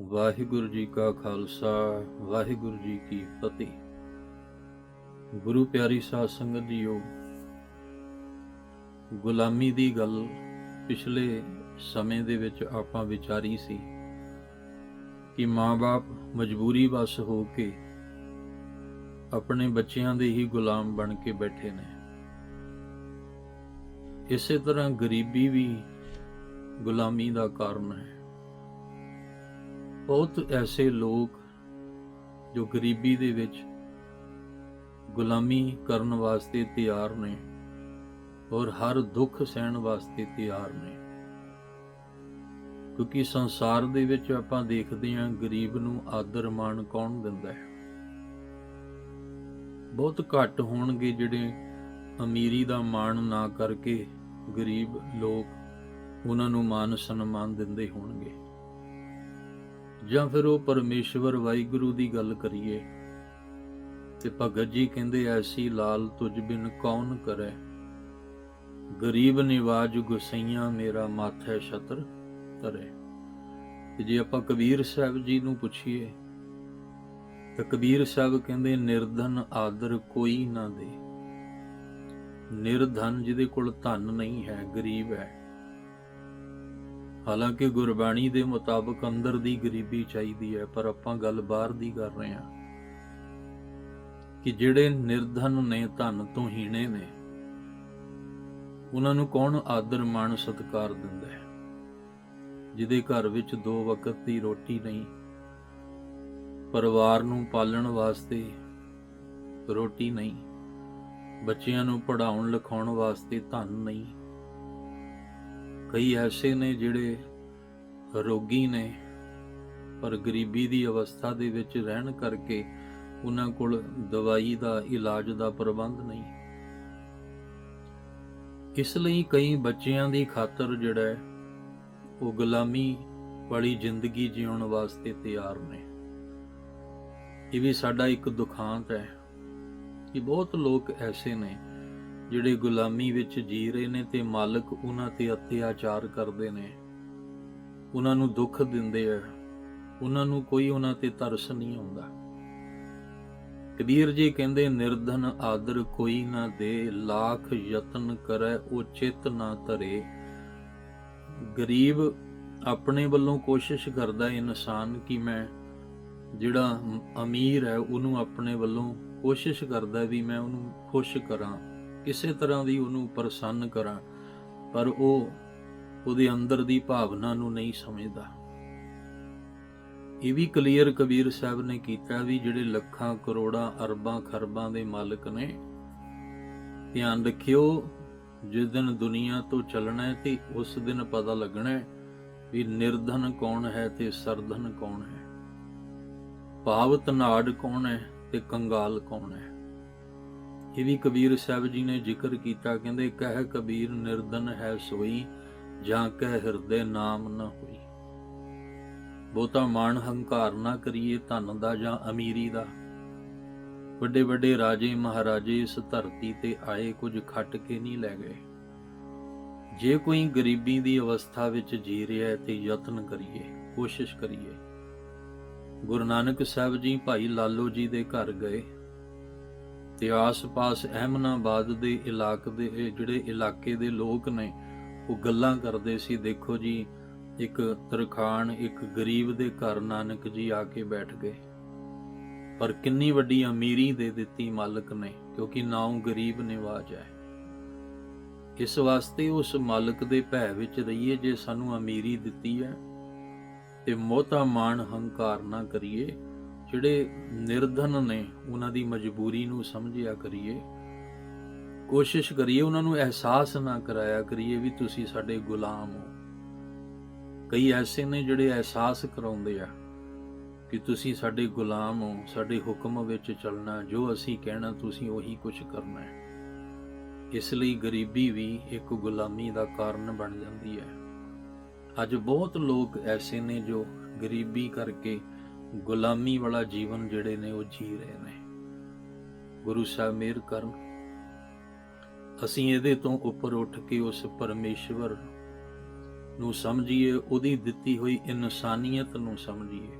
ਵਾਹਿਗੁਰੂ ਜੀ ਕਾ ਖਾਲਸਾ, ਵਾਹਿਗੁਰੂ ਜੀ ਕੀ ਫਤਿਹ। ਗੁਰੂ ਪਿਆਰੀ ਸਾਧ ਸੰਗਤ ਜੀਓ, ਗੁਲਾਮੀ ਦੀ ਗੱਲ ਪਿਛਲੇ ਸਮੇਂ ਦੇ ਵਿੱਚ ਆਪਾਂ ਵਿਚਾਰੀ ਸੀ ਕਿ ਮਾਂ-ਬਾਪ ਮਜਬੂਰੀ ਵਸ ਹੋ ਕੇ ਆਪਣੇ ਬੱਚਿਆਂ ਦੇ ਹੀ ਗੁਲਾਮ ਬਣ ਕੇ ਬੈਠੇ ਨੇ। ਇਸੇ ਤਰ੍ਹਾਂ ਗਰੀਬੀ ਵੀ ਗੁਲਾਮੀ ਦਾ ਕਾਰਨ ਹੈ। ਬਹੁਤ ਐਸੇ ਲੋਕ ਜੋ ਗਰੀਬੀ ਦੇ ਵਿੱਚ ਗੁਲਾਮੀ ਕਰਨ ਵਾਸਤੇ ਤਿਆਰ ਨੇ ਔਰ ਹਰ ਦੁੱਖ ਸਹਿਣ ਵਾਸਤੇ ਤਿਆਰ ਨੇ। ਕਿਉਂਕਿ ਸੰਸਾਰ ਦੇ ਵਿੱਚ ਆਪਾਂ ਦੇਖਦੇ ਹਾਂ ਗਰੀਬ ਨੂੰ ਆਦਰ ਮਾਣ ਕੌਣ ਦਿੰਦਾ ਹੈ? ਬਹੁਤ ਘੱਟ ਹੋਣਗੇ ਜਿਹੜੇ ਅਮੀਰੀ ਦਾ ਮਾਣ ਨਾ ਕਰਕੇ ਗਰੀਬ ਲੋਕ ਉਹਨਾਂ ਨੂੰ ਮਾਨ ਸਨਮਾਨ ਦਿੰਦੇ ਹੋਣਗੇ। ਜਾਂ ਫਿਰ ਉਹ ਪਰਮੇਸ਼ਵਰ ਵਾਹਿਗੁਰੂ ਦੀ ਗੱਲ ਕਰੀਏ। ਤੇ ਭਗਤ ਜੀ ਕਹਿੰਦੇ ਐਸੀ ਲਾਲ ਤੁਝ ਬਿਨ ਕੌਣ ਕਰੇ? ਗਰੀਬ ਨਿਵਾਜ ਗੁਸਈਆਂ ਮੇਰਾ ਮਾਥੇ ਛਤਰ ਤਰੇ ਤੇ ਜੇ ਆਪਾਂ ਕਬੀਰ ਸਾਹਿਬ ਜੀ ਨੂੰ ਪੁੱਛੀਏ, ਤਾਂ ਕਬੀਰ ਸਾਹਿਬ ਕਹਿੰਦੇ, ਨਿਰਧਨ ਆਦਰ ਕੋਈ ਨਾ ਦੇ। ਨਿਰਧਨ ਜਿਹਦੇ ਕੋਲ ਧਨ ਨਹੀਂ ਹੈ, ਗਰੀਬ ਹੈ। ਹਾਲਾਂਕਿ ਗੁਰਬਾਣੀ ਦੇ ਮੁਤਾਬਕ ਅੰਦਰ ਦੀ ਗਰੀਬੀ ਚਾਹੀਦੀ ਹੈ, ਪਰ ਆਪਾਂ ਗੱਲ ਬਾਹਰ ਦੀ ਕਰ ਰਹੇ ਹਾਂ ਕਿ ਜਿਹੜੇ ਨਿਰਧਨ ਨੇ, ਧਨ ਤੋਂ ਹੀਣੇ ਨੇ, ਉਹਨਾਂ ਨੂੰ ਕੌਣ ਆਦਰ, ਮਾਣ, ਸਤਿਕਾਰ ਦਿੰਦਾ ਹੈ? ਜਿਹਦੇ ਘਰ ਵਿੱਚ ਦੋ ਵਕਤ ਦੀ ਰੋਟੀ ਨਹੀਂ, ਪਰਿਵਾਰ ਨੂੰ ਪਾਲਣ ਵਾਸਤੇ ਰੋਟੀ ਨਹੀਂ, ਬੱਚਿਆਂ ਨੂੰ ਪੜ੍ਹਾਉਣ, ਲਿਖਾਉਣ ਵਾਸਤੇ ਧਨ ਨਹੀਂ ਕਈ ਐਸੇ ਨੇ ਜਿਹੜੇ ਰੋਗੀ ਨੇ, ਪਰ ਗਰੀਬੀ ਦੀ ਅਵਸਥਾ ਦੇ ਵਿੱਚ ਰਹਿਣ ਕਰਕੇ ਉਹਨਾਂ ਕੋਲ ਦਵਾਈ ਦਾ, ਇਲਾਜ ਦਾ ਪ੍ਰਬੰਧ ਨਹੀਂ। ਇਸ ਲਈ ਕਈ ਬੱਚਿਆਂ ਦੀ ਖਾਤਰ ਜਿਹੜਾ ਉਹ ਗੁਲਾਮੀ ਵਾਲੀ ਜ਼ਿੰਦਗੀ ਜਿਉਣ ਵਾਸਤੇ ਤਿਆਰ ਨੇ। ਇਹ ਵੀ ਸਾਡਾ ਇੱਕ ਦੁਖਾਂਤ ਹੈ ਕਿ ਬਹੁਤ ਲੋਕ ਐਸੇ ਨੇ ਜਿਹੜੇ ਗੁਲਾਮੀ ਵਿੱਚ ਜੀ ਰਹੇ ਨੇ ਤੇ ਮਾਲਕ ਉਹਨਾਂ ਤੇ ਅਤਿਆਚਾਰ ਕਰਦੇ ਨੇ। ਉਹਨਾਂ ਨੂੰ ਦੁੱਖ ਦਿੰਦੇ ਆ। ਉਹਨਾਂ ਨੂੰ ਕੋਈ ਉਹਨਾਂ ਤੇ ਤਰਸ ਨਹੀਂ ਆਉਂਦਾ। ਕਬੀਰ ਜੀ ਕਹਿੰਦੇ, ਨਿਰਧਨ ਆਦਰ ਕੋਈ ਨਾ ਦੇ, ਲੱਖ ਯਤਨ ਕਰੈ, ਉਹ ਚਿਤ ਨਾ ਧਰੇ। ਗਰੀਬ ਆਪਣੇ ਵੱਲੋਂ ਕੋਸ਼ਿਸ਼ ਕਰਦਾ ਇਨਸਾਨ ਕਿ ਮੈਂ ਜਿਹੜਾ ਅਮੀਰ ਹੈ, ਉਹਨੂੰ ਆਪਣੇ ਵੱਲੋਂ ਕੋਸ਼ਿਸ਼ ਕਰਦਾ ਵੀ ਮੈਂ ਉਹਨੂੰ ਖੁਸ਼ ਕਰਾਂ। ਕਿਸੇ ਤਰ੍ਹਾਂ ਦੀ ਉਹਨੂੰ ਪ੍ਰਸੰਨ ਕਰਾਂ, ਪਰ ਉਹ ਉਹਦੇ ਅੰਦਰ ਦੀ ਭਾਵਨਾ ਨੂੰ ਨਹੀਂ ਸਮਝਦਾ। ਇਹ ਵੀ ਕਲੀਅਰ ਕਬੀਰ ਸਾਹਿਬ ਨੇ ਕੀਤਾ ਵੀ ਜਿਹੜੇ ਲੱਖਾਂ, ਕਰੋੜਾਂ, ਅਰਬਾਂ, ਖਰਬਾਂ ਦੇ ਮਾਲਕ ਨੇ, ਧਿਆਨ ਰੱਖਿਓ, ਜਿਸ ਦਿਨ ਦੁਨੀਆ ਤੋਂ ਚੱਲਣਾ ਹੈ ਤੇ ਉਸ ਦਿਨ ਪਤਾ ਲੱਗਣਾ ਹੈ ਵੀ ਨਿਰਧਨ ਕੌਣ ਹੈ ਤੇ ਸਰਧਨ ਕੌਣ ਹੈ। ਭਾਵ ਤਨਾੜ ਕੌਣ ਹੈ ਤੇ ਕੰਗਾਲ ਕੌਣ ਹੈ। ਇਹ ਵੀ ਕਬੀਰ ਸਾਹਿਬ ਜੀ ਨੇ ਜ਼ਿਕਰ ਕੀਤਾ, ਕਹਿੰਦੇ ਕਹਿ ਕਬੀਰ ਨਿਰਧਨ ਹੈ ਸੋਈ, ਜਾਂ ਕਹਿ ਹਿਰਦੇ ਨਾਮ ਨਾ ਹੋਈ। ਬਹੁਤਾ ਮਾਣ ਹੰਕਾਰ ਨਾ ਕਰੀਏ ਧਨ ਦਾ ਜਾਂ ਅਮੀਰੀ ਦਾ। ਵੱਡੇ ਵੱਡੇ ਰਾਜੇ ਮਹਾਰਾਜੇ ਇਸ ਧਰਤੀ ਤੇ ਆਏ, ਕੁਝ ਖੱਟ ਕੇ ਨਹੀਂ ਲੈ ਗਏ। ਜੇ ਕੋਈ ਗਰੀਬੀ ਦੀ ਅਵਸਥਾ ਵਿੱਚ ਜੀ ਰਿਹਾ ਹੈ ਤੇ ਯਤਨ ਕਰੀਏ, ਕੋਸ਼ਿਸ਼ ਕਰੀਏ। ਗੁਰੂ ਨਾਨਕ ਸਾਹਿਬ ਜੀ ਭਾਈ ਲਾਲੋ ਜੀ ਦੇ ਘਰ ਗਏ। ਤੇ ਆਸ-ਪਾਸ ਅਹਿਮਨਾਬਾਦ ਦੇ ਇਲਾਕੇ ਦੇ ਜਿਹੜੇ ਇਲਾਕੇ ਦੇ ਲੋਕ ਨੇ, ਉਹ ਗੱਲਾਂ ਕਰਦੇ ਸੀ, ਦੇਖੋ ਜੀ, ਇੱਕ ਤਰਖਾਨ ਇੱਕ ਗਰੀਬ ਦੇ ਘਰ ਨਾਨਕ ਜੀ ਆ ਕੇ ਬੈਠ ਗਏ। ਪਰ ਕਿੰਨੀ ਵੱਡੀ ਅਮੀਰੀ ਦੇ ਦਿੱਤੀ ਮਾਲਕ ਨੇ, ਕਿਉਂਕਿ ਨਾ ਉਹ ਗਰੀਬ ਨਿਵਾਜ ਹੈ। ਇਸ ਵਾਸਤੇ ਉਸ ਮਾਲਕ ਦੇ ਭੈ ਵਿੱਚ ਰਹੀਏ, ਜੇ ਸਾਨੂੰ ਅਮੀਰੀ ਦਿੱਤੀ ਹੈ, ਤੇ ਮੋਤਾ ਮਾਣ ਹੰਕਾਰ ਨਾ ਕਰੀਏ ਜਿਹੜੇ ਨਿਰਧਨ ਨੇ, ਉਹਨਾਂ ਦੀ ਮਜਬੂਰੀ ਨੂੰ ਸਮਝਿਆ ਕਰੀਏ। ਕੋਸ਼ਿਸ਼ ਕਰੀਏ, ਉਹਨਾਂ ਨੂੰ ਅਹਿਸਾਸ ਨਾ ਕਰਾਇਆ ਕਰੀਏ ਵੀ ਤੁਸੀਂ ਸਾਡੇ ਗੁਲਾਮ ਹੋ। ਕਈ ਐਸੇ ਨੇ ਜਿਹੜੇ ਅਹਿਸਾਸ ਕਰਾਉਂਦੇ ਆ ਕਿ ਤੁਸੀਂ ਸਾਡੇ ਗੁਲਾਮ ਹੋ, ਸਾਡੇ ਹੁਕਮ ਵਿੱਚ ਚੱਲਣਾ, ਜੋ ਅਸੀਂ ਕਹਿਣਾ, ਤੁਸੀਂ ਉਹੀ ਕੁਝ ਕਰਨਾ ਹੈ। ਇਸ ਲਈ ਗਰੀਬੀ ਵੀ ਇੱਕ ਗੁਲਾਮੀ ਦਾ ਕਾਰਨ ਬਣ ਜਾਂਦੀ ਹੈ। ਅੱਜ ਬਹੁਤ ਲੋਕ ਐਸੇ ਨੇ ਜੋ ਗਰੀਬੀ ਕਰਕੇ ਗੁਲਾਮੀ ਵਾਲਾ ਜੀਵਨ ਜਿਹੜੇ ਨੇ ਉਹ ਜੀ ਰਹੇ ਨੇ। ਗੁਰੂ ਸਾਹਿਬ ਮਿਹਰ ਕਰਨ। ਅਸੀਂ ਇਹਦੇ ਤੋਂ ਉੱਪਰ ਉੱਠ ਕੇ ਉਸ ਪਰਮੇਸ਼ਵਰ ਨੂੰ ਸਮਝੀਏ, ਉਹਦੀ ਦਿੱਤੀ ਹੋਈ ਇਨਸਾਨੀਅਤ ਨੂੰ ਸਮਝੀਏ।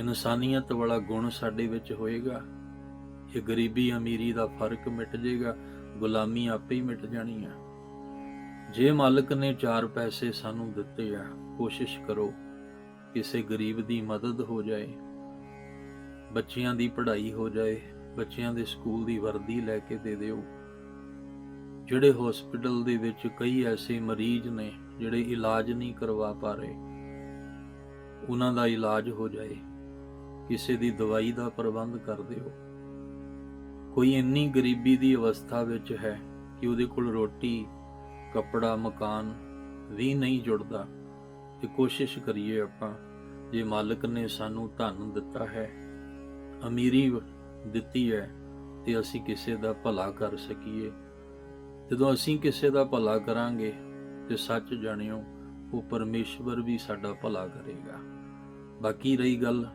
ਇਨਸਾਨੀਅਤ ਵਾਲਾ ਗੁਣ ਸਾਡੇ ਵਿੱਚ ਹੋਏਗਾ। ਇਹ ਗਰੀਬੀ ਅਮੀਰੀ ਦਾ ਫ਼ਰਕ ਮਿਟ ਜਾਏਗਾ ਗੁਲਾਮੀ ਆਪੇ ਹੀ ਮਿਟ ਜਾਣੀ ਆ। ਜੇ ਮਾਲਕ ਨੇ ਚਾਰ ਪੈਸੇ ਸਾਨੂੰ ਦਿੱਤੇ ਆ, ਕੋਸ਼ਿਸ਼ ਕਰੋ। ਕਿਸੇ ਗਰੀਬ ਦੀ ਮਦਦ ਹੋ ਜਾਏ, ਬੱਚਿਆਂ ਦੀ ਪੜ੍ਹਾਈ ਹੋ ਜਾਏ, ਬੱਚਿਆਂ ਦੇ ਸਕੂਲ ਦੀ ਵਰਦੀ ਲੈ ਕੇ ਦੇ ਦਿਓ। ਜਿਹੜੇ ਹਸਪੀਟਲ ਦੇ ਵਿੱਚ ਕਈ ਐਸੇ ਮਰੀਜ਼ ਨੇ, ਜਿਹੜੇ ਇਲਾਜ ਨਹੀਂ ਕਰਵਾ ਪਾ ਰਹੇ, ਉਹਨਾਂ ਦਾ ਇਲਾਜ ਹੋ ਜਾਏ, ਕਿਸੇ ਦੀ ਦਵਾਈ ਦਾ ਪ੍ਰਬੰਧ ਕਰ ਦਿਓ। ਕੋਈ ਇੰਨੀ ਗਰੀਬੀ ਦੀ ਅਵਸਥਾ ਵਿੱਚ ਹੈ ਕਿ ਉਹਦੇ ਕੋਲ ਰੋਟੀ, ਕੱਪੜਾ, ਮਕਾਨ ਵੀ ਨਹੀਂ ਜੁੜਦਾ। ਤੇ ਕੋਸ਼ਿਸ਼ ਕਰੀਏ ਆਪਾਂ, ਜੇ ਮਾਲਕ ਨੇ ਸਾਨੂੰ ਧਨ ਦਿੱਤਾ ਹੈ, ਅਮੀਰੀ ਦਿੱਤੀ ਹੈ, ਤੇ ਅਸੀਂ ਕਿਸੇ ਦਾ ਭਲਾ ਕਰ ਸਕੀਏ। ਜਦੋਂ ਅਸੀਂ ਕਿਸੇ ਦਾ ਭਲਾ ਕਰਾਂਗੇ, ਤੇ ਸੱਚ ਜਾਣਿਓ, ਉਹ ਪਰਮੇਸ਼ਵਰ ਵੀ ਸਾਡਾ ਭਲਾ ਕਰੇਗਾ। ਬਾਕੀ ਰਹੀ ਗੱਲ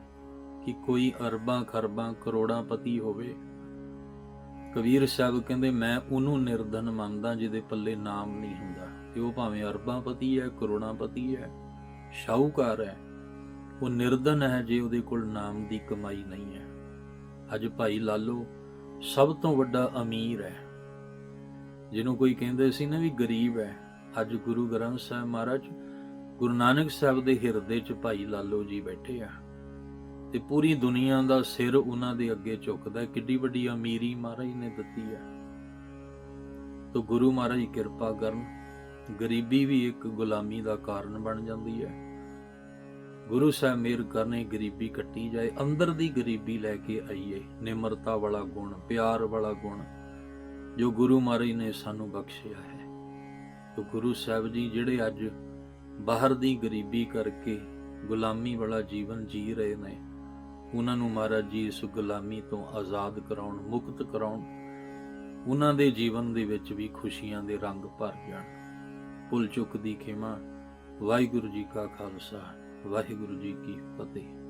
ਕਿ ਕੋਈ ਅਰਬਾਂ ਖਰਬਾਂ ਕਰੋੜਾਂ ਪਤੀ ਹੋਵੇ, ਕਬੀਰ ਸਾਹਿਬ ਕਹਿੰਦੇ, ਮੈਂ ਉਹਨੂੰ ਨਿਰਧਨ ਮੰਨਦਾ ਜਿਹਦੇ ਪੱਲੇ ਨਾਮ ਨਹੀਂ ਹੁੰਦਾ। ਤੇ ਉਹ ਭਾਵੇਂ ਅਰਬਾਂ ਪਤੀ ਹੈ, ਕਰੋੜਾਂ ਪਤੀ ਹੈ ਸ਼ਾਹੂਕਾਰ ਹੈ। ਉਹ ਨਿਰਧਨ ਹੈ ਜੇ ਉਹਦੇ ਕੋਲ ਨਾਮ ਦੀ ਕਮਾਈ ਨਹੀਂ ਹੈ। ਅੱਜ ਭਾਈ ਲਾਲੋ ਸਭ ਤੋਂ ਵੱਡਾ ਅਮੀਰ ਹੈ। ਜਿਹਨੂੰ ਕੋਈ ਕਹਿੰਦੇ ਸੀ ਨਾ ਵੀ ਗਰੀਬ ਹੈ, ਅੱਜ ਗੁਰੂ ਗ੍ਰੰਥ ਸਾਹਿਬ ਮਹਾਰਾਜ ਗੁਰੂ ਨਾਨਕ ਸਾਹਿਬ ਦੇ ਹਿਰਦੇ 'ਚ ਭਾਈ ਲਾਲੋ ਜੀ ਬੈਠੇ ਆ। ਤੇ ਪੂਰੀ ਦੁਨੀਆ ਦਾ ਸਿਰ ਉਹਨਾਂ ਦੇ ਅੱਗੇ ਝੁਕਦਾ ਕਿੱਡੀ ਵੱਡੀ ਅਮੀਰੀ ਮਹਾਰਾਜ ਨੇ ਦਿੱਤੀ ਹੈ ਤੋ ਗੁਰੂ ਮਹਾਰਾਜ ਕਿਰਪਾ ਕਰਨ, ਗਰੀਬੀ ਵੀ ਇੱਕ ਗੁਲਾਮੀ ਦਾ ਕਾਰਨ ਬਣ ਜਾਂਦੀ ਹੈ। ਗੁਰੂ ਸਾਹਿਬ ਮੇਰ ਕਰਨੇ ਗਰੀਬੀ ਕੱਟੀ ਜਾਏ, ਅੰਦਰ ਦੀ ਗਰੀਬੀ ਲੈ ਕੇ ਆਈਏ। ਨਿਮਰਤਾ ਵਾਲਾ ਗੁਣ, ਪਿਆਰ ਵਾਲਾ ਗੁਣ, ਜੋ ਗੁਰੂ ਮਹਾਰਾਜ ਨੇ ਸਾਨੂੰ ਬਖਸ਼ਿਆ ਹੈ। ਤੋ ਗੁਰੂ ਸਾਹਿਬ ਜੀ ਜਿਹੜੇ ਅੱਜ ਬਾਹਰ ਦੀ ਗਰੀਬੀ ਕਰਕੇ ਗੁਲਾਮੀ ਵਾਲਾ ਜੀਵਨ ਜੀ ਰਹੇ ਨੇ, ਉਹਨਾਂ ਨੂੰ ਮਹਾਰਾਜ ਜੀ ਇਸ ਗੁਲਾਮੀ ਤੋਂ ਆਜ਼ਾਦ ਕਰਾਉਣ, ਮੁਕਤ ਕਰਾਉਣ, ਉਹਨਾਂ ਦੇ ਜੀਵਨ ਦੇ ਵਿੱਚ ਵੀ ਖੁਸ਼ੀਆਂ ਦੇ ਰੰਗ ਭਰ ਜਾਣ। ਭੁੱਲ ਚੁੱਕ ਦੀ ਖਿਮਾ, ਵਾਹਿਗੁਰੂ ਜੀ ਕਾ ਖਾਲਸਾ। ਵਾਹਿਗੁਰੂ ਜੀ ਕੀ ਫਤਿਹ।